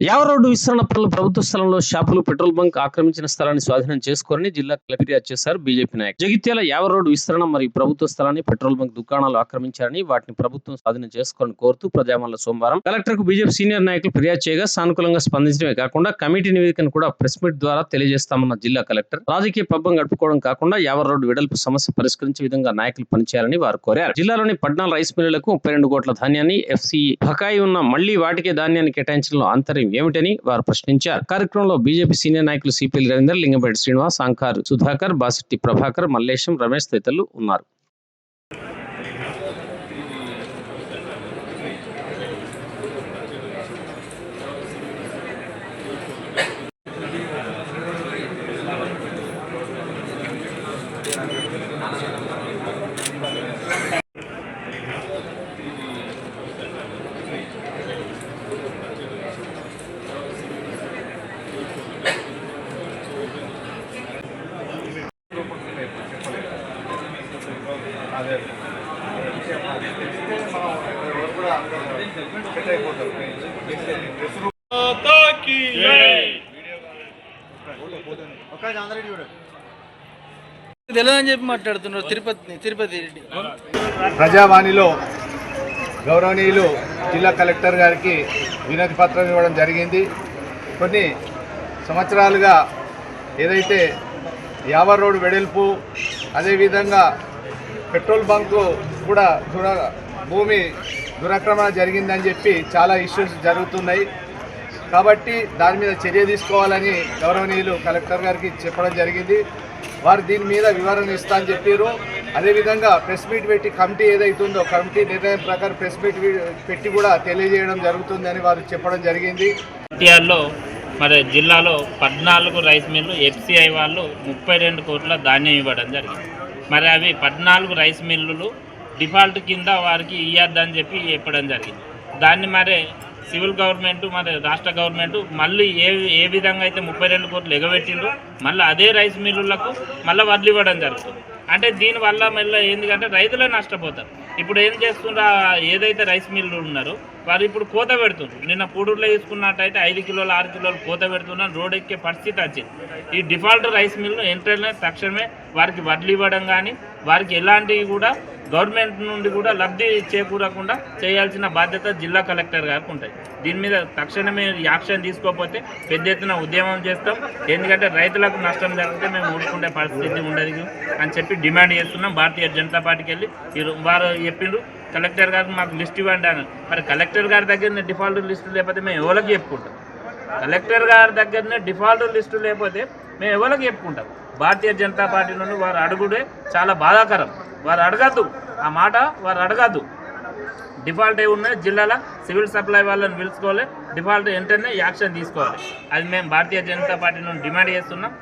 యావ రోడ్డు విస్తరణ పనులు ప్రభుత్వ స్థలంలో షాపులు పెట్రోల్ బంక్ ఆక్రమించిన స్థలాన్ని స్వాధీనం చేసుకోరని జిల్లా కలెక్టర్ ఫిర్యాదు చేశారు బీజేపీ నాయకులు. జగిత్యాల యావ రోడ్డు విస్తరణ మరియు ప్రభుత్వ స్థలాన్ని పెట్రోల్ బంక్ దుకాణాలు ఆక్రమించారని వాటిని ప్రభుత్వం స్వాధీనం చేసుకోవాలని కోరుతూ ప్రజామల్ల సోమవారం కలెక్టర్కు బీజేపీ సీనియర్ నాయకులు ఫిర్యాదు చేయగా సానుకూలంగా స్పందించడమే కాకుండా కమిటీ నివేదికను కూడా ప్రెస్ మీట్ ద్వారా తెలియజేస్తామన్న జిల్లా కలెక్టర్. రాజకీయ పబ్బం గడుపుకోవడం కాకుండా యావ రోడ్డు వెడల్పు సమస్య పరిష్కరించే విధంగా నాయకులు పనిచేయాలని వారు కోరారు. జిల్లాలోని పద్నాలుగు రైస్ మిల్లులకు ముప్పై రెండు కోట్ల ధాన్యాన్ని ఎఫ్సి బకాయి ఉన్న మళ్ళీ వాటికే ధాన్యాన్ని కేటాయించడంలో సౌకర్యం ఏమిటని వారు ప్రశ్నించారు కార్యక్రమంలో బీజేపీ సీనియర్ నాయకులు సిపిఎల్ రవీందర్ లింగంపేట శ్రీనివాస్ సాంకారు సుధాకర్ బాసిట్టి ప్రభాకర్ మల్లేశం రమేష్ తదితరులు ఉన్నారు Thank you. जय తెలియదని చెప్పి మాట్లాడుతున్నారు తిరుపతి తిరుపతి రెడ్డి. ప్రజావాణిలో గౌరవనీయులు జిల్లా కలెక్టర్ గారికి వినతి పత్రం ఇవ్వడం జరిగింది. కొన్ని సంవత్సరాలుగా ఏదైతే యావర్ రోడ్ వెడల్పు అదేవిధంగా పెట్రోల్ బంకు కూడా దుర భూమి దురాక్రమణ జరిగిందని చెప్పి చాలా ఇష్యూస్ జరుగుతున్నాయి. కాబట్టి దాని మీద చర్య తీసుకోవాలని గౌరవనీయులు కలెక్టర్ గారికి చెప్పడం జరిగింది. వారు దీని మీద వివరణ ఇస్తా అని చెప్పారు. అదేవిధంగా ప్రెస్ మీట్ పెట్టి కమిటీ ఏదైతుందో కమిటీ నిర్ణయం ప్రకారం ప్రెస్ మీట్ పెట్టి కూడా తెలియజేయడం జరుగుతుందని వారు చెప్పడం జరిగింది. ఎన్టీఆర్లో మరి జిల్లాలో పద్నాలుగు రైస్ మిల్లు ఎఫ్సిఐ వాళ్ళు ముప్పై రెండు కోట్ల ధాన్యం ఇవ్వడం జరిగింది. మరి అవి పద్నాలుగు రైస్ మిల్లులు డిఫాల్ట్ కింద వారికి ఇవ్వద్దని చెప్పి చెప్పడం జరిగింది. దాన్ని మరి సివిల్ గవర్నమెంట్ మరి రాష్ట్ర గవర్నమెంట్ మళ్ళీ ఏ ఏ విధంగా అయితే ముప్పై రెండు కోట్లు ఎగబెట్టిండ్రో మళ్ళీ అదే రైస్ మిల్లులకు మళ్ళీ వడ్లు ఇవ్వడం జరుగుతుంది. అంటే దీనివల్ల మళ్ళీ ఎందుకంటే రైతులే నష్టపోతారు. ఇప్పుడు ఏం చేస్తుండ్రు? ఏదైతే రైస్ మిల్లు ఉన్నారో వారు ఇప్పుడు కోత పెడుతుంది నిన్న పూడూరులో తీసుకున్నట్టయితే ఐదు కిలోలు ఆరు కిలోలు కోత పెడుతున్నా రోడ్ ఎక్కే పరిస్థితి వచ్చింది. ఈ డిఫాల్ట్ రైస్ మిల్ను వెంటనే తక్షణమే వారికి వడ్లు ఇవ్వడం కానీ వారికి ఎలాంటివి కూడా గవర్నమెంట్ నుండి కూడా లబ్ధి చేకూరకుండా చేయాల్సిన బాధ్యత జిల్లా కలెక్టర్ గారికి ఉంటుంది దీని మీద తక్షణమే యాక్షన్ తీసుకోకపోతే పెద్ద ఎత్తున ఉద్యమం చేస్తాం. ఎందుకంటే రైతులకు నష్టం జరిగితే మేము ఊరుకుంటే పరిస్థితి ఉండదు. అని చెప్పి డిమాండ్ చేస్తున్నాం. భారతీయ జనతా పార్టీకి వెళ్ళి వారు చెప్పిండ్రు. కలెక్టర్ గారికి మాకు లిస్ట్ ఇవ్వండి అని మరి కలెక్టర్ గారి దగ్గర డిఫాల్ట్ లిస్టు లేకపోతే మేము ఎవరికి చెప్పుకుంటాం? కలెక్టర్ గారి దగ్గరనే డిఫాల్ట్ లిస్టు లేకపోతే మేము ఎవరికి చెప్పుకుంటాం? భారతీయ జనతా పార్టీ నుండి వారు అడుగుడే చాలా బాధాకరం. వారు అడగద్దు. ఆ మాట వారు అడగద్దు. డిఫాల్ట్ అయి ఉన్నాయి జిల్లాలో సివిల్ సప్లై వాళ్ళని పిలుచుకోవాలి. డిఫాల్ట్ వెంటనే యాక్షన్ తీసుకోవాలి. అది మేము భారతీయ జనతా పార్టీ నుండి డిమాండ్ చేస్తున్నాం.